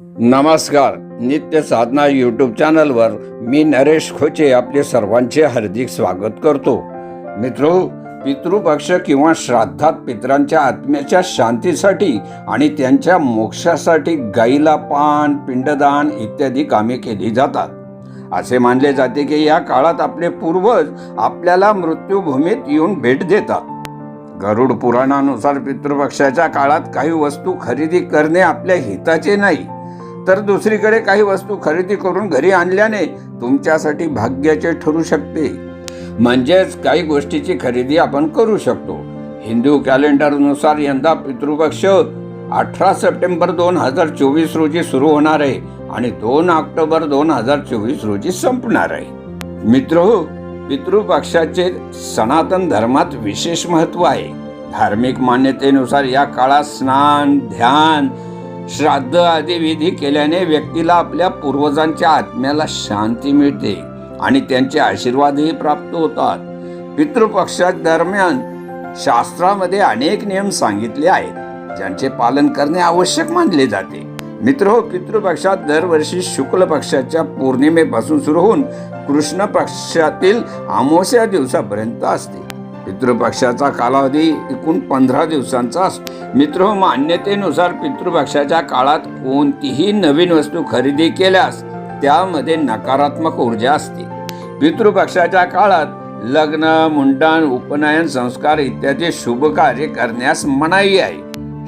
नमस्कार नित्य साधना यूट्यूब चॅनलवर मी नरेश खोचे आपले सर्वांचे हार्दिक स्वागत करतो. मित्रो पितृपक्ष किंवा श्राद्धात पितरांच्या आत्म्याच्या शांतीसाठी आणि त्यांच्या मोक्षासाठी गाईला पान पिंडदान इत्यादी कामे केली जातात. असे मानले जाते की या काळात आपले पूर्वज आपल्याला मृत्यूभूमीत येऊन भेट देतात. गरुड पुराणानुसार पितृपक्षाच्या काळात काही वस्तू खरेदी करणे आपल्या हिताचे नाही. तर दुसरीकडे काही वस्तू खरेदी करून घरी आणल्याने तुमच्यासाठी भाग्याचे ठरू शकते. म्हणजेच काही गोष्टीची खरेदी आपण करू शकतो. हिंदू कॅलेंडरनुसार यंदा पितृपक्ष अठरा सप्टेंबर दोन हजार चोवीस रोजी सुरू होणार आहे आणि दोन ऑक्टोबर दोन हजार चोवीस रोजी संपणार आहे. मित्र हो, पितृपक्षाचे सनातन धर्मात विशेष महत्त्व आहे. धार्मिक मान्यतेनुसार या काळात स्नान ध्यान श्राद्ध आदी विधी केल्याने व्यक्तीला आपल्या पूर्वजांच्या आत्म्याला शांती मिळते आणि त्यांचे आशीर्वादही प्राप्त होतात. पितृपक्षा दरम्यान शास्त्रामध्ये अनेक नियम सांगितले आहेत ज्यांचे पालन करणे आवश्यक मानले जाते. मित्र हो पितृपक्षात दरवर्षी शुक्ल पक्षाच्या पौर्णिमेपासून सुरू होऊन कृष्ण पक्षातील अमावस्या दिवसापर्यंत असते. पितृपक्षाचा कालावधी एकूण पंधरा दिवसांचा असतो. मित्र मान्यतेनुसार पितृपक्षाच्या काळात कोणतीही नवीन वस्तू खरेदी केल्यास त्यामध्ये नकारात्मक ऊर्जा असते. पितृपक्षाच्या काळात लग्न मुंडन उपनयन संस्कार इत्यादी शुभ कार्य करण्यास मनाई आहे.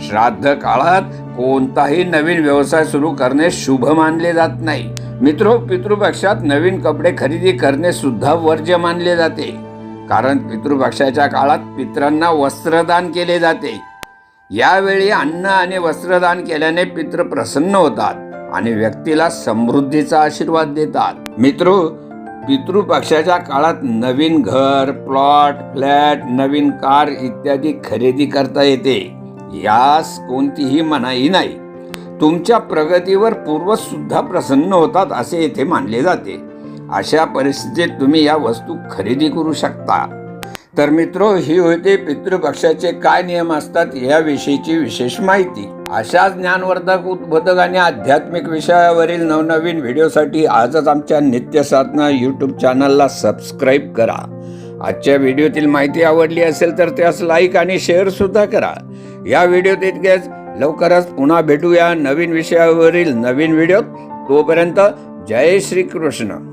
श्राद्ध काळात कोणताही नवीन व्यवसाय सुरू करणे शुभ मानले जात नाही. मित्र पितृपक्षात नवीन कपडे खरेदी करणे सुद्धा वर्ज्य मानले जाते. कारण पितृपक्षाच्या काळात पित्रांना वस्त्रदान केले जाते. यावेळी अन्न आणि वस्त्रदान केल्याने पित्र प्रसन्न होतात आणि व्यक्तीला समृद्धीचा आशीर्वाद देतात. मित्र पितृपक्षाच्या काळात नवीन घर प्लॉट फ्लॅट नवीन कार इत्यादी खरेदी करता येते. यास कोणतीही मनाई नाही. तुमच्या प्रगतीवर पूर्वज सुद्धा प्रसन्न होतात असे येथे मानले जाते. अशा परिस्थितीत तुम्ही या वस्तू खरेदी करू शकता. तर मित्रो ही होते पितृपक्षाचे काय नियम असतात याविषयीची विशेष माहिती. अशाच ज्ञानवर्धक उद्बोधक आणि आध्यात्मिक विषयावरील नवनवीन व्हिडिओसाठी आजच आमच्या नित्य साधना यूट्यूब चॅनलला सबस्क्राईब करा. आजच्या व्हिडिओतील माहिती आवडली असेल तर त्यास लाईक आणि शेअर सुद्धा करा. या व्हिडिओत इतकेच. लवकरच पुन्हा भेटूया नवीन विषयावरील नवीन व्हिडिओत. तोपर्यंत जय श्री कृष्ण